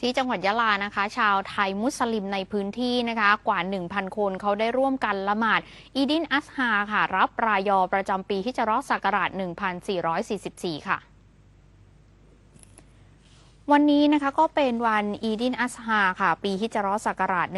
ที่จังหวัดยะลานะคะ ชาวไทยมุสลิมในพื้นที่นะคะ กว่า 1,000 คนเขาได้ร่วมกันละหมาดอีดินอัสฮาค่ะ รับรายอประจำปีที่จะรอสักราช 1444 ค่ะ วันนี้นะคะก็เป็นวันอีดินอัสฮาค่ะ ปีฮิจเราะห์ศักราช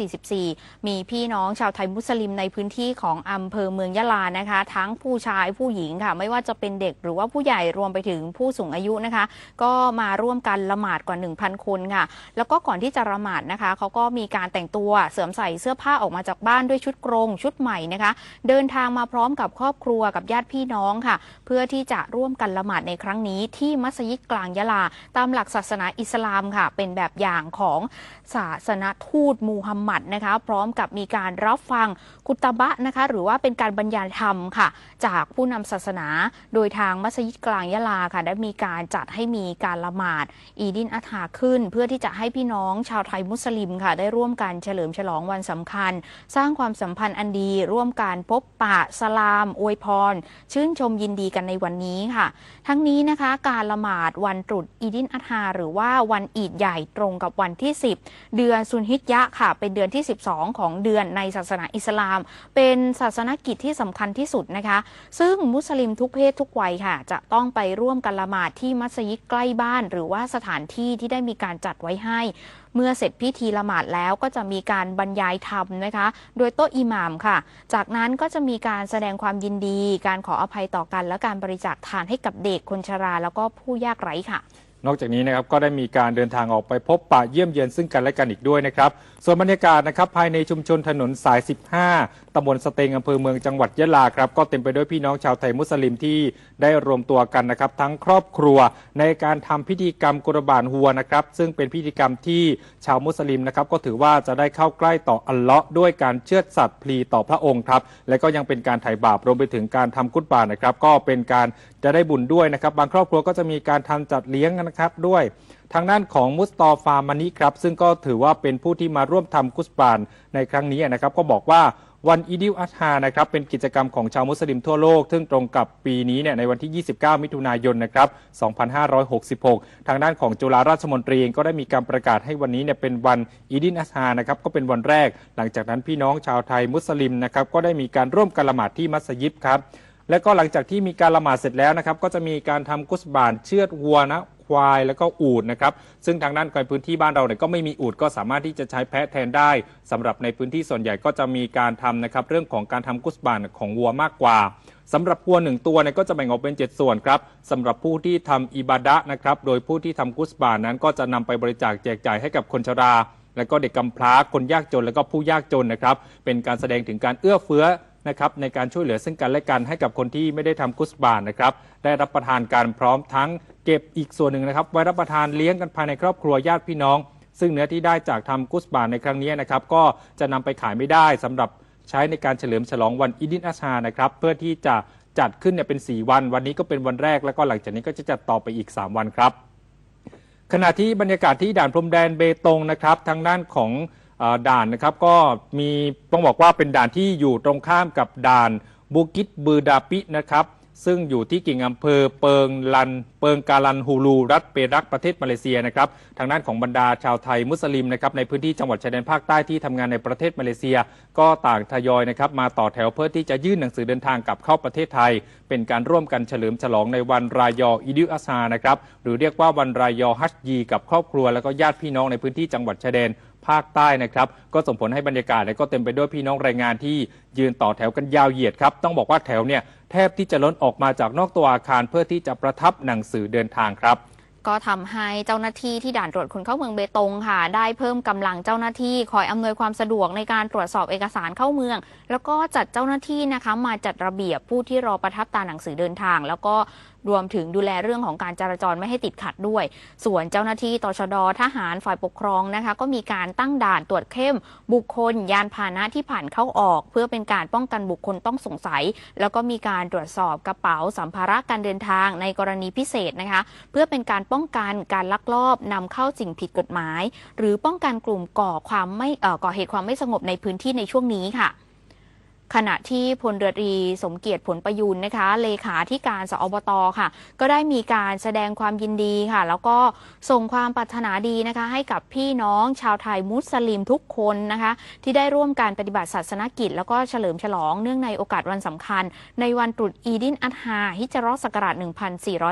1444 มีพี่น้องชาวไทยมุสลิมในพื้นที่ของอำเภอเมืองยะลานะคะ ทั้งผู้ชายผู้หญิงค่ะ ไม่ว่าจะเป็นเด็กหรือว่าผู้ใหญ่รวมไปถึงผู้สูงอายุนะคะ ก็มาร่วมกันละหมาดกว่า 1,000 คนค่ะ แล้วก็ก่อนที่จะละหมาดนะคะเขาก็มีการแต่งตัวเสริมใส่เสื้อผ้าออกมาจากบ้านด้วยชุดกรงชุดใหม่นะคะ เดินทางมาพร้อมกับครอบครัวกับญาติพี่น้องค่ะ เพื่อที่จะร่วมกันละหมาดในครั้งนี้ที่มัสยิดกลางยะลาตามหลักศาสนาอิสลามค่ะ เป็นแบบอย่างของศาสนทูตมูฮัมหมัดนะคะ พร้อมกับมีการรับฟังกุตบะนะคะ หรือว่าเป็นการบรรยายธรรมค่ะ จากผู้นำศาสนาโดยทางมัสยิดกลางยะลาค่ะ ได้มีการจัดให้มีการละหมาด อีดินอัฐาขึ้น เพื่อที่จะให้พี่น้องชาวไทยมุสลิมค่ะ ได้ร่วมกันเฉลิมฉลองวันสำคัญ สร้างความสัมพันธ์อันดี ร่วมการพบปะสลามอวยพร ชื่นชมยินดีกันในวันนี้ค่ะ ทั้งนี้นะคะ การละหมาดวันตรุษอีดินอัฐาหรือว่าวันอีดใหญ่ตรงกับวันที่ 10 เดือนซุนฮิจยะค่ะ เป็นเดือนที่ 12 ของเดือนในศาสนาอิสลาม เป็นศาสนกิจที่สำคัญที่สุดนะคะ ซึ่งมุสลิมทุกเพศทุกวัยค่ะ จะต้องไปร่วมกันละหมาดที่มัสยิดใกล้บ้าน หรือว่าสถานที่ที่ได้มีการจัดไว้ให้ เมื่อเสร็จพิธีละหมาดแล้วก็จะมีการบรรยายธรรมนะคะ โดยโต๊ะอิหม่ามค่ะ จากนั้นก็จะมีการแสดงความยินดี การขออภัยต่อกัน และการบริจาคทานให้กับเด็กคนชราแล้วก็ผู้ยากไร้ค่ะ นอกจากนี้นะครับก็ได้มีการเดินทางออกไปพบปะเยี่ยมเยียนซึ่งกันและกันอีกด้วยนะครับ ส่วนบรรยากาศนะครับภายในชุมชนถนนสาย 15ตำบลสเตงอำเภอเมืองจังหวัดยะลาครับก็เต็มไปด้วยพี่น้องชาวไทยมุสลิมที่ได้รวมตัวกันนะครับ ทั้งครอบครัวในการทำพิธีกรรมกุรบานฮัวนะครับ ซึ่งเป็นพิธีกรรมที่ชาวมุสลิมนะครับ ก็ถือว่าจะได้เข้าใกล้ต่ออัลเลาะห์ด้วยการเชือดสัตว์พลีต่อพระองค์ครับและก็ยังเป็นการไถ่บาปรวมไปถึงการทำกุศบานนะครับ ก็เป็นการ จะได้บุญด้วยนะครับ บางครอบครัวก็จะมีการทำจัดเลี้ยงนะครับด้วย ทางด้านของมุสตอฟามานิครับ ซึ่งก็ถือว่าเป็นผู้ที่มาร่วมทำกุสบานในครั้งนี้นะครับ ก็บอกว่าวันอีดิลอัตฮานะครับเป็นกิจกรรมของชาวมุสลิมทั่วโลก ซึ่งตรงกับปีนี้เนี่ยในวันที่ 29 มิถุนายนนะครับ2566 ทางด้านของจุฬาราชมนตรีเองก็ได้มีการประกาศให้วันนี้เนี่ยเป็นวันอีดินอัตฮานะครับก็เป็นวันแรก หลังจากนั้นพี่น้องชาวไทยมุสลิมนะครับก็ได้มีการร่วมกันละหมาดที่มัสยิดครับ และก็หลังจากที่มีการละหมาดเสร็จแล้วนะครับ ก็จะมีการทำกุสบานเชือดวัวนะควายแล้วก็อูดนะครับ ซึ่งทางด้านในพื้นที่บ้านเราเนี่ยก็ไม่มีอูดก็สามารถที่จะใช้แพะแทนได้สำหรับในพื้นที่ส่วนใหญ่ก็จะมีการทำนะครับ เรื่องของการทำกุสบานของวัวมากกว่าสำหรับวัวหนึ่งตัวเนี่ยก็จะแบ่งออกเป็น 7 ส่วนครับสำหรับผู้ที่ทำอิบาดะนะครับ โดยผู้ที่ทำกุสบานนั้นก็จะนำไปบริจาคแจกจ่ายให้กับคนชราและก็เด็กกำพร้าคนยากจนและก็ผู้ยากจนนะครับ เป็นการแสดงถึงการเอื้อเฟื้อ นะครับในการช่วยเหลือซึ่งกันและกันให้กับคนที่ไม่ได้ทำกุสบานนะครับได้รับประทานการพร้อมทั้งเก็บอีกส่วนหนึ่งนะครับ ไว้รับประทานเลี้ยงกันภายในครอบครัวญาติพี่น้อง ซึ่งเนื้อที่ได้จากทำกุสบานในครั้งนี้นะครับก็จะนำไปขายไม่ได้สำหรับใช้ในการเฉลิมฉลองวันอีดินอาชานะครับเพื่อที่จะจัดขึ้นเนี่ยเป็น 4 วัน วันนี้ก็เป็นวันแรก แล้วก็หลังจากนี้ก็จะจัดต่อไปอีก 3 วันครับ ขณะที่บรรยากาศที่ด่านพรมแดนเบตงนะครับ ทางด้านของ ด่านนะครับก็มีต้องบอกว่าเป็นด่านที่อยู่ตรงข้ามกับด่านบูกิตบือดาปินะครับซึ่งอยู่ที่กิ่งอำเภอเปิงลัน เปิงกาลันฮูลู รัฐเปรักประเทศมาเลเซียนะครับทางด้านของบรรดาชาวไทยมุสลิมนะครับในพื้นที่จังหวัดชายแดนภาคใต้ที่ทำงานในประเทศมาเลเซีย ก็ต่างทยอยนะครับมาต่อแถวเพื่อที่จะยื่นหนังสือเดินทางกลับเข้าประเทศไทย เป็นการร่วมกันเฉลิมฉลองในวันรายออิดิอาซานะครับหรือเรียกว่าวันรายอฮัจญีกับครอบครัวแล้วก็ญาติพี่น้องในพื้นที่จังหวัดชายแดน ภาคใต้นะครับ ก็ส่งผลให้บรรยากาศเนี่ยก็เต็มไปด้วยพี่น้องแรงงานที่ยืนต่อแถวกันยาวเหยียดครับ ต้องบอกว่าแถวเนี่ยแทบที่จะล้นออกมาจากนอกตัวอาคารเพื่อที่จะประทับหนังสือเดินทางครับ ก็ทำให้เจ้าหน้าที่ที่ด่านตรวจคนเข้าเมืองเบตงค่ะ ได้เพิ่มกำลังเจ้าหน้าที่คอยอำนวยความสะดวกในการตรวจสอบเอกสารเข้าเมือง แล้วก็จัดเจ้าหน้าที่นะคะมาจัดระเบียบผู้ที่รอประทับตาหนังสือเดินทาง แล้วก็รวมถึงดูแลเรื่องของการจราจรไม่ให้ติดขัดด้วย ส่วนเจ้าหน้าที่ตชดทหารฝ่ายปกครองนะคะ ก็มีการตั้งด่านตรวจเข้ม บุคคล ยานพาหนะที่ผ่านเข้าออก เพื่อเป็นการป้องกันบุคคลต้องสงสัย แล้วก็มีการตรวจสอบกระเป๋าสัมภาระการเดินทางในกรณีพิเศษนะคะ เพื่อเป็นการป้อง้องกันการลักลอบนำเข้าสิ่งผิดกฎหมาย หรือป้องกันกลุ่มก่อความไม่ก่อเหตุความไม่สงบในพื้นที่ในช่วงนี้ค่ะ ขณะที่พลเรือตรีสมเกียรติผลประยูนนะคะ เลขาธิการสอบตค่ะ ก็ได้มีการแสดงความยินดีค่ะ แล้วก็ส่งความปรารถนาดีนะคะ ให้กับพี่น้องชาวไทยมุสลิมทุกคนนะคะ ที่ได้ร่วมการปฏิบัติศาสนกิจ แล้วก็เฉลิมฉลองเนื่องในโอกาสวันสำคัญ ในวันตรุษอีดินอัตฮาฮิจราะห์ศักราช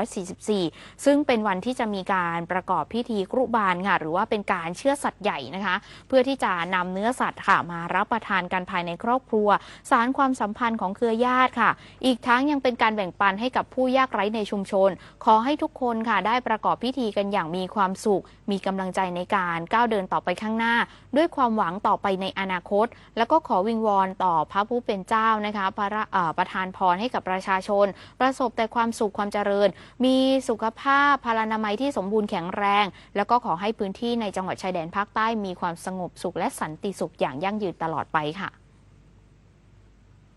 1444 ซึ่งเป็นวันที่จะมีการประกอบพิธีกรุบานค่ะ หรือว่าเป็นการเชื่อสัตว์ใหญ่นะคะ เพื่อที่จะนำเนื้อสัตว์ค่ะมารับประทานกันภายในครอบครัวสารความสัมพันธ์ของเครือญาติค่ะ อีกทั้งยังเป็นการแบ่งปันให้กับผู้ยากไร้ในชุมชน ขอให้ทุกคนค่ะได้ประกอบพิธีกันอย่างมีความสุข มีกำลังใจในการก้าวเดินต่อไปข้างหน้า ด้วยความหวังต่อไปในอนาคต แล้วก็ขอวิงวอนต่อพระผู้เป็นเจ้านะคะพระประทานพรให้กับประชาชน ประสบแต่ความสุขความเจริญ มีสุขภาพพลานามัยที่สมบูรณ์แข็งแรง แล้วก็ขอให้พื้นที่ในจังหวัดชายแดนภาคใต้มีความสงบสุขและสันติสุขอย่างยั่งยืนตลอดไปค่ะ